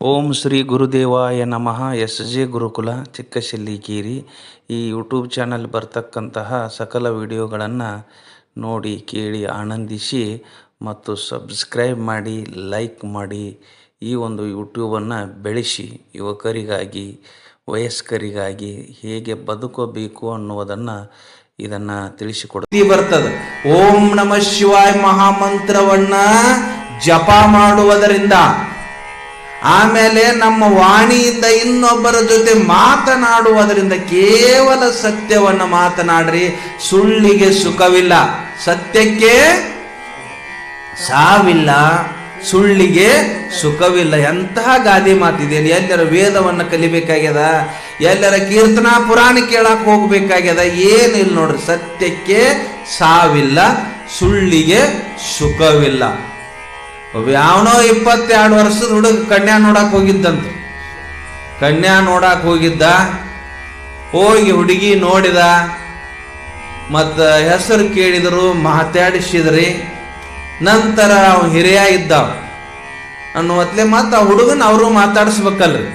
ಓಂ ಶ್ರೀ ಗುರುದೇವಾಯ ನಮಃ. S J ಗುರುಕುಲ ಚಿಕ್ಕಶಿಲ್ಲಿಕೇರಿ ಈ YouTube channel ಬರ್ತಕ್ಕಂತಹ ಸಕಲ ವಿಡಿಯೋಗಳನ್ನು ನೋಡಿ, ಕೇಳಿ, ಆನಂದಿಸಿ ಮತ್ತು ಸಬ್ಸ್ಕ್ರೈಬ್ ಮಾಡಿ, ಲೈಕ್ ಮಾಡಿ ಈ ಒಂದು ಯೂಟ್ಯೂಬನ್ನು ಬೆಳೆಸಿ ಯುವಕರಿಗಾಗಿ, ವಯಸ್ಕರಿಗಾಗಿ ಹೇಗೆ ಬದುಕಬೇಕು ಅನ್ನುವುದನ್ನು ಇದನ್ನು ತಿಳಿಸಿಕೊಡ್ತೀವಿ ಬರ್ತದೆ. ಓಂ ನಮ ಶಿವಾಯ ಮಹಾಮಂತ್ರವನ್ನು ಜಪ ಮಾಡುವುದರಿಂದ ಆಮೇಲೆ ನಮ್ಮ ವಾಣಿಯಿಂದ ಇನ್ನೊಬ್ಬರ ಜೊತೆ ಮಾತನಾಡುವುದರಿಂದ ಕೇವಲ ಸತ್ಯವನ್ನು ಮಾತನಾಡ್ರಿ, ಸುಳ್ಳಿಗೆ ಸುಖವಿಲ್ಲ. ಸತ್ಯಕ್ಕೆ ಸಾವಿಲ್ಲ, ಸುಳ್ಳಿಗೆ ಸುಖವಿಲ್ಲ. ಎಂತಹ ಗಾದೆ ಮಾತಿದೇನು ಎಲ್ಲರ ವೇದವನ್ನು ಕಲಿಬೇಕಾಗ್ಯದ? ಎಲ್ಲರ ಕೀರ್ತನಾ ಪುರಾಣ ಕೇಳಕ್ ಹೋಗ್ಬೇಕಾಗ್ಯದ? ಏನಿಲ್ಲ ನೋಡ್ರಿ, ಸತ್ಯಕ್ಕೆ ಸಾವಿಲ್ಲ, ಸುಳ್ಳಿಗೆ ಸುಖವಿಲ್ಲ. ಯಾವನೋ ಇಪ್ಪತ್ತೆರಡು ವರ್ಷದ ಹುಡುಗ ಕನ್ಯಾ ನೋಡಕ್ ಹೋಗಿದ್ದಂತೆ. ಕನ್ಯಾ ನೋಡಕ್ ಹೋಗಿದ್ದ, ಹೋಗಿ ಹುಡುಗಿ ನೋಡಿದ, ಮತ್ತು ಹೆಸರು ಕೇಳಿದರು, ಮಾತಾಡಿಸಿದ್ರಿ. ನಂತರ ಅವ ಹಿರಿಯ ಇದ್ದ. ಅನ್ನುವತ್ಲೆ ಮತ್ತೆ ಆ ಹುಡುಗನ ಅವರು ಮಾತಾಡಿಸ್ಬೇಕಲ್ರಿ.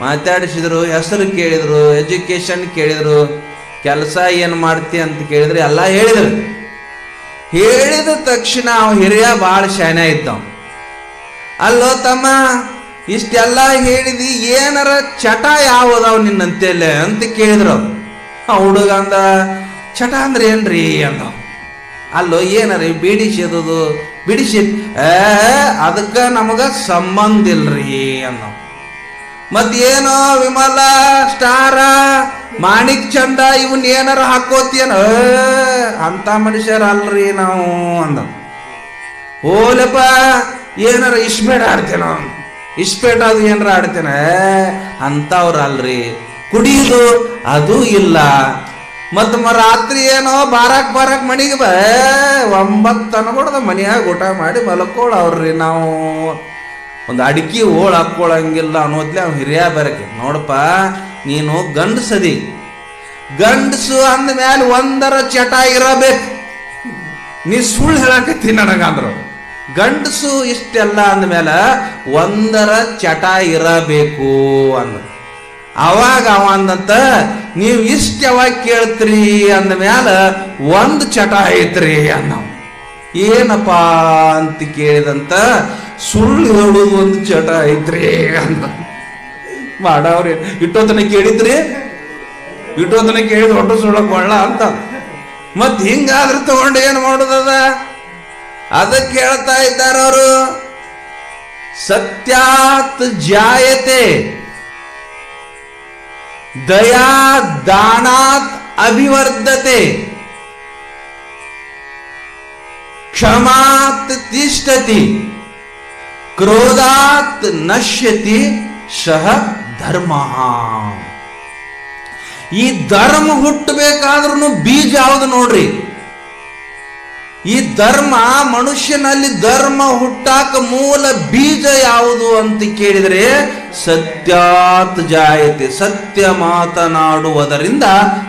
ಮಾತಾಡಿಸಿದ್ರು, ಹೆಸರು ಕೇಳಿದ್ರು ಎಜುಕೇಶನ್ ಕೇಳಿದ್ರು, ಕೆಲಸ ಏನು ಮಾಡ್ತಿ ಅಂತ ಕೇಳಿದ್ರೆ, ಎಲ್ಲ ಹೇಳಿದ್ರು. ಹೇಳಿದ ತಕ್ಷಣ ಅವ ಹಿರಿಯ ಭಾಳ ಶಾನೆ ಇದ್ದವ. ಅಲ್ಲೋ ತಮ್ಮ, ಇಷ್ಟೆಲ್ಲ ಹೇಳಿದಿ ಏನಾರ ಚಟ ಯಾವುದಾವ್ ನಿನ್ನಂತೆಲೆ ಅಂತ ಕೇಳಿದ್ರು. ಆ ಹುಡುಗ ಅಂದ ಚಟ ಅಂದ್ರೆ ಏನ್ರಿ? ಅಂದ ಅಲ್ಲೋ, ಏನಾರೀ ಬಿಡಿ ಸೇದೋದು ಬಿಡಿಸಿ ಏ, ಅದಕ್ಕ ನಮಗ ಸಂಬಂಧ ಇಲ್ರಿ ಅಂದ ಮತ್ತೇನೋ ವಿಮಲ, ಸ್ಟಾರ, ಮಾಣಿಕ್ ಚಂದ ಇವನ್ ಏನಾರ ಹಾಕೋತಿಯನ ಅಂತ ಮನುಷ್ಯರಲ್ರಿ ನಾವು ಅಂದ. ಓಲಪ್ಪ ಏನಾರ ಇಸ್ಪೇಟ್ ಆಡ್ತೇನ ಇಸ್ಪೇಟ್ ಅದು ಏನಾರ ಆಡ್ತೇನ? ಅಂತವ್ರಲ್ರಿ ಕುಡಿಯುದು ಅದು ಇಲ್ಲ. ಮತ್ ರಾತ್ರಿ ಏನೋ ಬಾರಾಕ್ ಬಾರಾಕ್ ಮನಿಗೆ ಬ ಒಂಬತ್ತು ಅನ್ಕೊಡ್ದ ಮನೆಯಾಗ ಊಟ ಮಾಡಿ ಮಲ್ಕೊಳ್ಳವ್ರಿ ನಾವು. ಒಂದು ಅಡಿಕೆ ಓಳ್ ಹಾಕ್ಕೊಳ್ಳಂಗಿಲ್ಲ ಅನ್ನೋದ್ಲೆ ಅವ್ನು ಹಿರಿಯ ಬರಕೆ. ನೋಡಪ್ಪ, ನೀನು ಗಂಡಸದಿ. ಗಂಡಸು ಅಂದ ಮೇಲೆ ಒಂದರ ಚಟ ಇರಬೇಕು. ನೀ ಸುಳ್ಳು ಹೇಳಕತ್ತಿ ನನಗಂದ್ರು ಗಂಡಸು ಇಷ್ಟೆಲ್ಲ ಅಂದಮೇಲೆ ಒಂದರ ಚಟ ಇರಬೇಕು ಅಂದ ಅವಾಗ ಅವ ಅಂದಂತ, ನೀವು ಇಷ್ಟ ಯಾವಾಗ ಕೇಳ್ತೀರಿ? ಅಂದ ಮ್ಯಾಲ ಒಂದು ಚಟ ಐತ್ರಿ ಅಂದ ಏನಪ್ಪ ಅಂತ ಕೇಳಿದಂತ ಸುಳ್ಳು ಒಂದು ಚಟ ಐತ್ರಿ ಅಂತ. ಮಾಡವ್ರಿ, ಇಟ್ಟೋತನ ಕೇಳಿದ್ರಿ? ಇಟ್ಟೋತನ ಕೇಳಿದ್ ಹೊಟ್ಟು ಸುಳ್ಳಕ್ ಒಳ್ಳ ಅಂತ. ಮತ್ ಹಿಂಗಾದ್ರೆ ತಗೊಂಡು ಏನ್ ಮಾಡೋದದ ಅದಕ್ಕೆ ಹೇಳ್ತಾ ಇದ್ದಾರ ಅವರು. ಸತ್ಯಾತ್ ಜಾಯತೆ. ದಯಾ ದಾನಾತ್ ಅಭಿವರ್ಧತೆ. ಕ್ಷಮಾತ್ ತಿಷ್ಟತಿ. ಕ್ರೋಧಾತ್ ನಶ್ಯತಿ ಸಹ ಧರ್ಮ ಈ ಧರ್ಮ ಹುಟ್ಟಬೇಕಾದ್ರೂ ಬೀಜ ಯಾವುದು ನೋಡ್ರಿ? ಈ ಧರ್ಮ, ಮನುಷ್ಯನಲ್ಲಿ ಧರ್ಮ ಹುಟ್ಟಾಕ ಮೂಲ ಬೀಜ ಯಾವುದು ಅಂತ ಕೇಳಿದರೆ ಸತ್ಯಾತ್ ಜಾಯತೆ, ಸತ್ಯ ಮಾತನಾಡುವುದರಿಂದ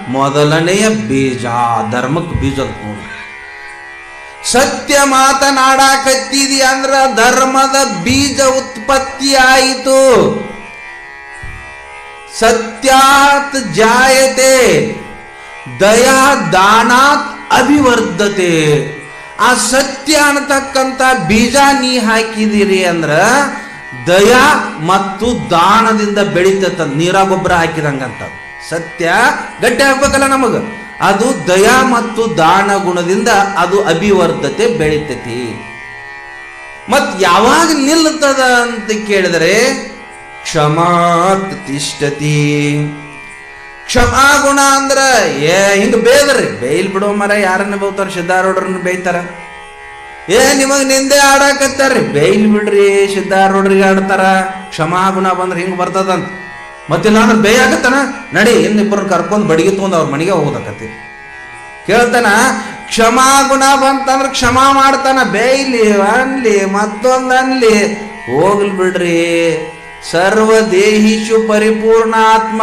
ಮೊದಲನೆಯ ಬೀಜ, ಧರ್ಮಕ್ಕೆ ಬೀಜ ಸತ್ಯ ಮಾತನಾಡಾಕತ್ತಿದಿ ಅಂದ್ರ ಧರ್ಮದ ಬೀಜ ಉತ್ಪತ್ತಿ ಆಯಿತು. ಸತ್ಯಾತ್ ಜಾಯತೆ, ದಯಾ ದಾನಾತ್ ಅಭಿವರ್ಧತೆ. ಆ ಸತ್ಯ ಅನ್ನತಕ್ಕಂಥ ಬೀಜ ನೀ ಹಾಕಿದಿರಿ ಅಂದ್ರ ದಯಾ ಮತ್ತು ದಾನದಿಂದ ಬೆಳಿತತ್ತ ನೀರ ಗೊಬ್ಬರ ಹಾಕಿದಂಗಂತ ಸತ್ಯ ಗಟ್ಟಿ ಆಗ್ಬೇಕಲ್ಲ ನಮಗ. ಅದು ದಯಾ ಮತ್ತು ದಾನ ಗುಣದಿಂದ ಅದು ಅಭಿವರ್ಧತೆ ಬೆಳಿತತಿ. ಮತ್ ಯಾವಾಗ ನಿಲ್ಲುತ್ತದ ಅಂತ ಕೇಳಿದರೆ, ಕ್ಷಮಾತ್ ತಿಷ್ಟತಿ. ಕ್ಷಮಾಗುಣ ಅಂದ್ರ, ಏ ಹಿಂಗ ಬೇದ್ರಿ, ಬೇಯ್ಲ್ ಬಿಡೋ ಮರ ಯಾರನ್ನ ಬೋತಾರ, ಸಿದ್ಧಾರೂಢರನ್ನ ಬೇಯ್ತಾರ ಏ ನಿಮಗ್ ನಿಂದೆ ಆಡಾಕತ್ತಾರ್ರಿ, ಬೇಯ್ಲ್ ಬಿಡ್ರಿ, ಸಿದ್ಧಾರೂಢರಿಗೆ ಆಡ್ತಾರ. ಕ್ಷಮಾಗುಣ ಬಂದ್ರೆ ಹಿಂಗ ಬರ್ತದಂತ. ಮತ್ತಿಲ್ಲ ಬೇಯ ಬೇಯಾಕತ್ತಾನ ನಡಿ, ಇನ್ನಿಬ್ಬರನ್ನ ಕರ್ಕೊಂಡು ಬಡಿಗೆ ತಗೊಂಡ್ ಅವ್ರ ಮನೆಗೆ ಹೋಗೋದಕ್ಕತಿ ಕೇಳ್ತಾನ? ಕ್ಷಮಾಗುಣ ಬಂತಂದ್ರೆ ಕ್ಷಮಾ ಮಾಡ್ತಾನ. ಬೇಯ್ಲಿ ಅನ್ಲಿ, ಮತ್ತೊಂದ್ ಅನ್ಲಿ. ಹೋಗ್ಲಿ ಬಿಡ್ರಿ. ಸರ್ವ ದೇಹಿಷು ಪರಿಪೂರ್ಣ ಆತ್ಮ.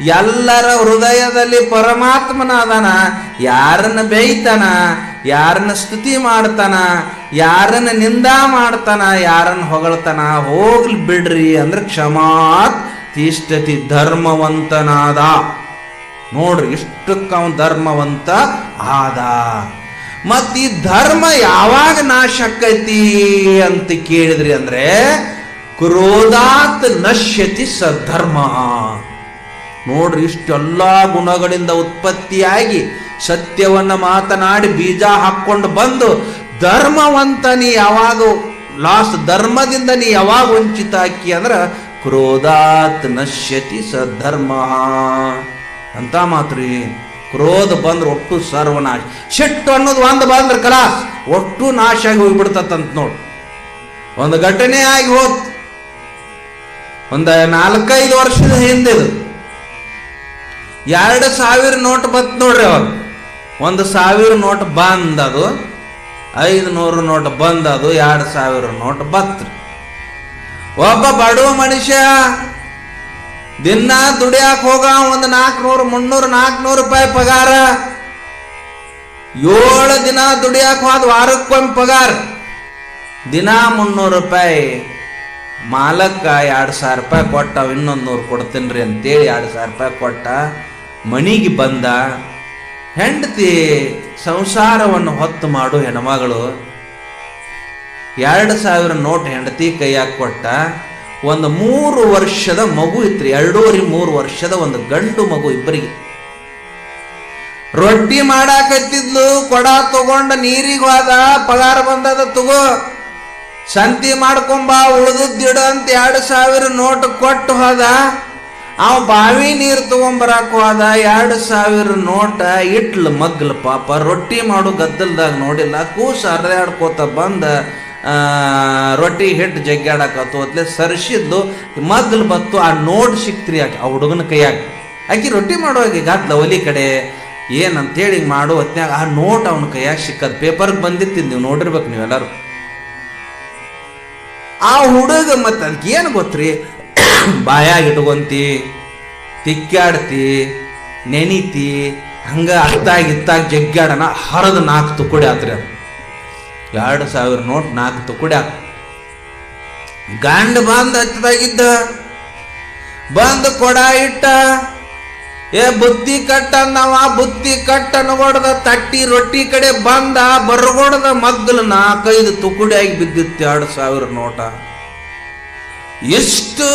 ಎಲ್ಲರ ಹೃದಯದಲ್ಲಿ ಪರಮಾತ್ಮನ ಅದಾನ ಯಾರನ್ನ ಬೇಯ್ತಾನ? ಯಾರನ್ನ ಸ್ತುತಿ ಮಾಡ್ತಾನ? ಯಾರನ್ನ ನಿಂದ ಮಾಡ್ತಾನ? ಯಾರನ್ನ ಹೊಗಳ್ತಾನ? ಹೋಗ್ಲಿ ಬಿಡ್ರಿ ಅಂದ್ರೆ ಕ್ಷಮಾತ್ ತಿಷ್ಟತಿ ಧರ್ಮವಂತನಾದ. ನೋಡ್ರಿ, ಇಷ್ಟಕ್ಕೆ ಅವನು ಧರ್ಮವಂತ ಆದ. ಮತ್ತು ಧರ್ಮ ಯಾವಾಗ ನಾಶ ಆಕೈತಿ ಅಂತ ಕೇಳಿದ್ರಿ ಅಂದ್ರೆ, ಕ್ರೋಧಾತ್ ನಶ್ಯತಿ ಸದ್ಧರ್ಮ. ನೋಡ್ರಿ, ಇಷ್ಟೆಲ್ಲ ಗುಣಗಳಿಂದ ಉತ್ಪತ್ತಿಯಾಗಿ ಸತ್ಯವನ್ನ ಮಾತನಾಡಿ ಬೀಜ ಹಾಕ್ಕೊಂಡು ಬಂದು, ಧರ್ಮವಂತ ನೀ ಯಾವಾಗ ಲಾಸ್ಟ್ ಧರ್ಮದಿಂದ ನೀ ಯಾವಾಗ ವಂಚಿತ ಹಾಕಿ ಅಂದ್ರ ಕ್ರೋಧಾತ್ ನಶ್ಯತಿ ಸದ್ಧರ್ಮ ಅಂತ ಮಾತ್ರಿ, ಕ್ರೋಧ ಬಂದ್ರೆ ಒಟ್ಟು ಸರ್ವನಾಶ. ಸಿಟ್ಟು ಅನ್ನೋದು ಒಂದು ಬಂದ್ರೆ ಕಲಾಸ್, ಒಟ್ಟು ನಾಶ ಆಗಿ ಹೋಗ್ಬಿಡ್ತಂತ ನೋಡಿ. ಒಂದು ಘಟನೆ ಆಗಿ ಹೋತ್. ಒಂದು ನಾಲ್ಕೈದು ವರ್ಷದ ಹಿಂದೆ ಇದು. ಎರಡು ಸಾವಿರ ನೋಟ್ ಬತ್ ನೋಡ್ರಿ ಅವ್ರು ಒಂದು ಸಾವಿರ ನೋಟ್ ಬಂದದು ಐದು ನೂರು ನೋಟ್ ಬಂದದು, ಎರಡು ಸಾವಿರ ನೋಟ್ ಬತ್ ಒಬ್ಬ ಬಡವ ಮನುಷ್ಯ ದಿನ ದುಡಿಯಾಕ ಹೋಗ, ಒಂದು ನಾಲ್ಕುನೂರು ಮುನ್ನೂರು ನಾಲ್ಕುನೂರು ರೂಪಾಯಿ ಪಗಾರ. ಏಳು ದಿನ ದುಡಿಯಾಕ ಹೋದ ವಾರಕ್ಕೊಮ್ಮೆ ಪಗಾರ. ದಿನ ಮುನ್ನೂರು ರೂಪಾಯಿ. ಮಾಲಕ್ಕ ಎರಡು ಸಾವಿರ ರೂಪಾಯಿ ಕೊಟ್ಟ, ಇನ್ನೊಂದು ನೂರು ಕೊಡ್ತೀನಿ ರೀ ಅಂತೇಳಿ ಎರಡು ಸಾವಿರ ರೂಪಾಯಿ ಕೊಟ್ಟ. ಮನಿಗೆ ಬಂದ. ಹೆಂಡತಿ ಸಂಸಾರವನ್ನು ಹೊತ್ತು ಮಾಡು ಹೆಣ್ಮಗಳು. ಎರಡು ಸಾವಿರ ನೋಟ್ ಹೆಂಡತಿ ಕೈಯಾಗಿ ಕೊಟ್ಟ ಒಂದು ಮೂರು ವರ್ಷದ ಮಗು ಇತ್ತು ಎರಡೂವರೆ ಮೂರು ವರ್ಷದ ಒಂದು ಗಂಡು ಮಗು ಇಬ್ಬರಿಗೆ. ರೊಟ್ಟಿ ಮಾಡಾಕತ್ತಿದ್ಲು, ಕೊಡ ತಗೊಂಡ ನೀರಿಗೆ ಹೋದ ಪಗಾರ ಬಂದದ ತಗೋ. ಸಂತಿ ಮಾಡ್ಕೊಂಬ ಉಳಿದಿಡ ಅಂತ ಎರಡು ಸಾವಿರ ನೋಟ್ ಕೊಟ್ಟು ಹೋದ. ಅವ ಬಾವಿ ನೀರು ತಗೊಂಬರಾಕ ಹೋದ, ಎರಡು ಸಾವಿರ ನೋಟ ಇಟ್ಲು ಮಗ್ಲು ಪಾಪ, ರೊಟ್ಟಿ ಮಾಡು ಗದ್ದಲ್ದಾಗ ನೋಡಿಲ್ಲ, ಕೂಸು ಹರಿದಾಡ್ಕೋತ ಬಂದ. ರೊಟ್ಟಿ ಹಿಟ್ಟು ಜಗ್ಗಾಡಕತ್ತು ಅತ್ಲೆ ಸರಿಸಿದ್ಲು ಮೊದಲು ಬತ್ತು ಆ ನೋಡ್ ಸಿಕ್ತ್ರಿ ಆಕೆ, ಆ ಹುಡುಗನ ಕೈಯಾಗ. ಆಕೆ ರೊಟ್ಟಿ ಮಾಡುವಾಗ ಗಾತ್ಲ ಒಲಿ ಕಡೆ, ಏನಂತೇಳಿ ಮಾಡು ಹೊತ್ನ್ಯಾಗ ಆ ನೋಟ್ ಅವನ ಕೈಯಾಗ ಸಿಕ್ಕದ್ ಪೇಪರ್ಗೆ ಬಂದಿತ್ತು ನೀವು ನೋಡಿರ್ಬೇಕು ನೀವೆಲ್ಲರೂ. ಆ ಹುಡುಗ ಮತ್ತೆ ಅದಕ್ಕೆ ಏನು ಗೊತ್ತ್ರಿ? ಬಾಯಾಗಿ ಇಟ್ಕೊಂತಿ ತಿಕ್ಕಾಡ್ತಿ ನೆನಿತಿ, ಹಂಗ ಅತ್ತಾಗಿ ಇತ್ತಾಗ ಜಗ್ಗಾಡನ ಹರಿದು ನಾಲ್ಕು ತುಕುಡಿ ಆತ್ರಿ ಅದು. ಎರಡು ಸಾವಿರ ನೋಟ್ ನಾಲ್ಕು ತುಕುಡ ಗಂಡ ಬಂದ ಹಚ್ಚದಾಗಿದ್ದ ಬಂದು ಕೊಡ ಇಟ್ಟ, ಏ ಬುತ್ತಿ ಕಟ್ಟ ನಾವ ಬುತ್ತಿ ಕಟ್ಟ ಅನ್ಗೊಡ್ದ ತಟ್ಟಿ ರೊಟ್ಟಿ ಕಡೆ ಬಂದ, ಬರ್ಗೊಡ್ದ ಮಗ್ಗಲು ನಾಲ್ಕೈದು ತುಕುಡಿಯಾಗಿ ಬಿದ್ದಿತ್ತು ಎರಡು ಸಾವಿರ ನೋಟ. ಎಷ್ಟು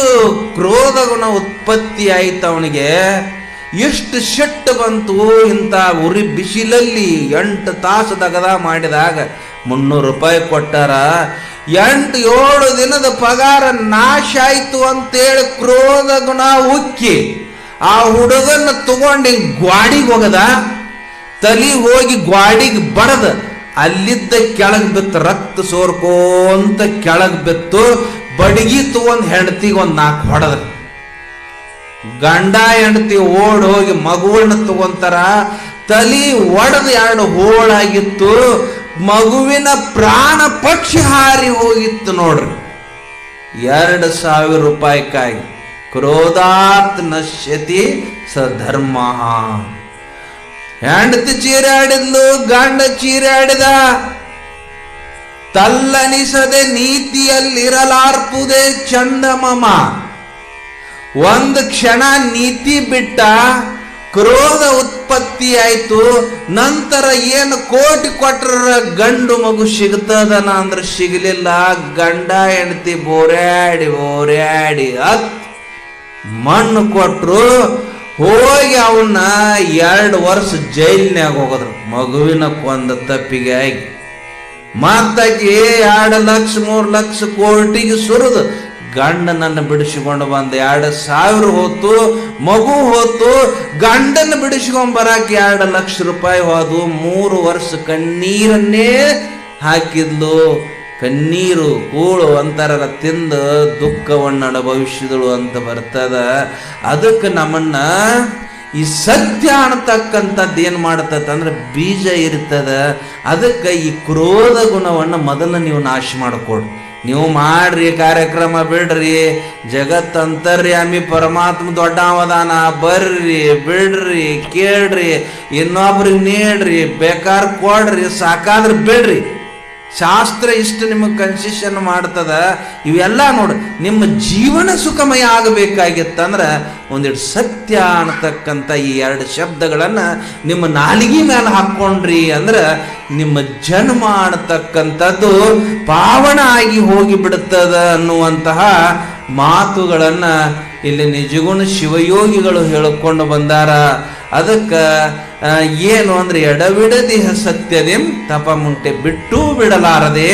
ಕ್ರೋಧ ಗುಣ ಉತ್ಪತ್ತಿ ಆಯ್ತು ಅವನಿಗೆ ಎಷ್ಟು ಶೆಟ್ಟು ಬಂತು ಇಂಥ ಉರಿ ಬಿಸಿಲಲ್ಲಿ ಎಂಟು ತಾಸು ದಗದ ಮಾಡಿದಾಗ ಮುನ್ನೂರು ರೂಪಾಯಿ ಕೊಟ್ಟಾರ. ಎಂಟು, ಏಳು ದಿನದ ಪಗಾರ ನಾಶ ಆಯ್ತು ಅಂತೇಳಿ ಕ್ರೋಧ ಗುಣ ಉಕ್ಕಿ ಆ ಹುಡುಗನ್ನ ತಗೊಂಡು ಗ್ವಾಡಿಗೆ ಹೋಗದ. ತಲಿ ಹೋಗಿ ಗ್ವಾಡಿಗೆ ಬಡದ ಅಲ್ಲಿದ್ದ ಕೆಳಗೆ ಬಿತ್ತು ರಕ್ತ ಸೋರ್ಕೋಂತ ಕೆಳಗೆ ಬಿತ್ತು. ಬಡಗಿ ತಗೊಂಡ್ ಹೆಂಡತಿಗೆ ಒಂದ್ ನಾಲ್ಕು ಹೊಡೆದ ಗಂಡ ಹೆಂಡತಿ ಓಡ್ ಹೋಗಿ ಮಗುವನ್ನ ತಗೊಂತಾರ. ತಲಿ ಒಡೆದು ಎರಡು ಹೋಳಾಗಿತ್ತು. ಮಗುವಿನ ಪ್ರಾಣ ಪಕ್ಷಿ ಹಾರಿ ಹೋಗಿತ್ತು ನೋಡ್ರಿ. ಎರಡು ಸಾವಿರ ರೂಪಾಯಿಕಾಯಿ ಕ್ರೋಧಾತ್ ನಶ್ಯತಿ ಸಧರ್ಮ. ಹೆಂಡತಿ ಚೀರಾಡಿದ್ಲು ಗಂಡ ಚೀರಾಡಿದ ತಲ್ಲನಿಸದೆ ನೀತಿಯಲ್ಲಿರಲಾರ್ಪುದೇ ಚಂದಮಮ. ಒಂದು ಕ್ಷಣ ನೀತಿ ಬಿಟ್ಟ ಕ್ರೋಧ ಉತ್ಪತ್ತಿ ಆಯ್ತು, ನಂತರ ಏನು ಕೋಟಿ ಕೊಟ್ರ ಗಂಡು ಮಗು ಸಿಗ್ತದನ ಅಂದ್ರೆ ಸಿಗಲಿಲ್ಲ. ಗಂಡ, ಹೆಂಡತಿ ಬೋರ್ಯಾಡಿ ಬೋರ್ಯಾಡಿ ಅತ್ ಮಣ್ಣು ಕೊಟ್ರು, ಹೋಗಿ ಅವನ್ನ ಎರಡು ವರ್ಷ ಜೈಲಿನಾಗ ಹೋಗೋದ್ರು. ಮಗುವಿನ ಕೊಂದ ತಪ್ಪಿಗೆ ಆಗಿ. ಮತ್ತಾಕಿ ಎರಡು ಲಕ್ಷ, ಮೂರು ಲಕ್ಷ ಕೋಟಿಗೆ ಸುರಿದು ಗಂಡನನ್ನು ಬಿಡಿಸಿಕೊಂಡು ಬಂದ ಎರಡು ಸಾವಿರ ಹೊತ್ತು, ಮಗು ಹೊತ್ತು ಗಂಡನ ಬಿಡಿಸ್ಕೊಂಡು ಬರಕ್ಕೆ ಎರಡು ಲಕ್ಷ ರೂಪಾಯಿ ಹೋದು, ಮೂರು ವರ್ಷ ಕಣ್ಣೀರನ್ನೇ ಹಾಕಿದ್ಲು. ಕಣ್ಣೀರು ಕೂಳು ಅಂತಾರಲ್ಲ ತಿಂದು ದುಃಖವನ್ನು ಅನುಭವಿಸಿದಳು ಅಂತ ಬರ್ತದ. ಅದಕ್ಕೆ ನಮ್ಮನ್ನ ಈ ಸತ್ಯ ಅನ್ನತಕ್ಕಂಥದ್ದು ಏನು ಮಾಡ್ತದ ಅಂದ್ರೆ ಬೀಜ ಇರ್ತದ. ಅದಕ್ಕೆ ಈ ಕ್ರೋಧ ಗುಣವನ್ನು ಮೊದಲು ನೀವು ನಾಶ ಮಾಡಿಕೊಡು. ನೀವು ಮಾಡ್ರಿ ಕಾರ್ಯಕ್ರಮ ಬಿಡ್ರಿ ಜಗತ್ತಂತರ್ಯಾಮಿ ಪರಮಾತ್ಮ ದೊಡ್ಡ ಅವದಾನ ಬರ್ರಿ, ಬಿಡ್ರಿ, ಕೇಳ್ರಿ, ಇನ್ನೊಬ್ರಿಗೆ ನೀಡ್ರಿ ಬೇಕಾದ್ರೆ ಕೊಡ್ರಿ, ಸಾಕಾದ್ರೆ ಬಿಡ್ರಿ. ಶಾಸ್ತ್ರ ಇಷ್ಟು ನಿಮಗೆ ಕನ್ಸಿಷನ್ ಮಾಡ್ತದ? ಇವೆಲ್ಲ ನೋಡಿ, ನಿಮ್ಮ ಜೀವನ ಸುಖಮಯ ಆಗಬೇಕಾಗಿತ್ತಂದ್ರೆ ಒಂದಿಷ್ಟು ಸತ್ಯ ಅನ್ನತಕ್ಕಂಥ ಈ ಎರಡು ಶಬ್ದಗಳನ್ನು ನಿಮ್ಮ ನಾಲಿಗೆ ಮೇಲೆ ಹಾಕ್ಕೊಂಡ್ರಿ ಅಂದ್ರೆ ನಿಮ್ಮ ಜನ್ಮ ಅನ್ನತಕ್ಕಂಥದ್ದು ಪಾವನ ಆಗಿ ಹೋಗಿ ಬಿಡುತ್ತದ ಅನ್ನುವಂತಹ ಮಾತುಗಳನ್ನ ಇಲ್ಲಿ ನಿಜಗುಣ ಶಿವಯೋಗಿಗಳು ಹೇಳಿಕೊಂಡು ಬಂದಾರ. ಅದಕ್ಕೆ ಏನು ಅಂದ್ರೆ ಎಡಬಿಡದಿಹ ಸತ್ಯದೆಂ ತಪ ಮುಂಟೆ ಬಿಟ್ಟು ಬಿಡಲಾರದೆ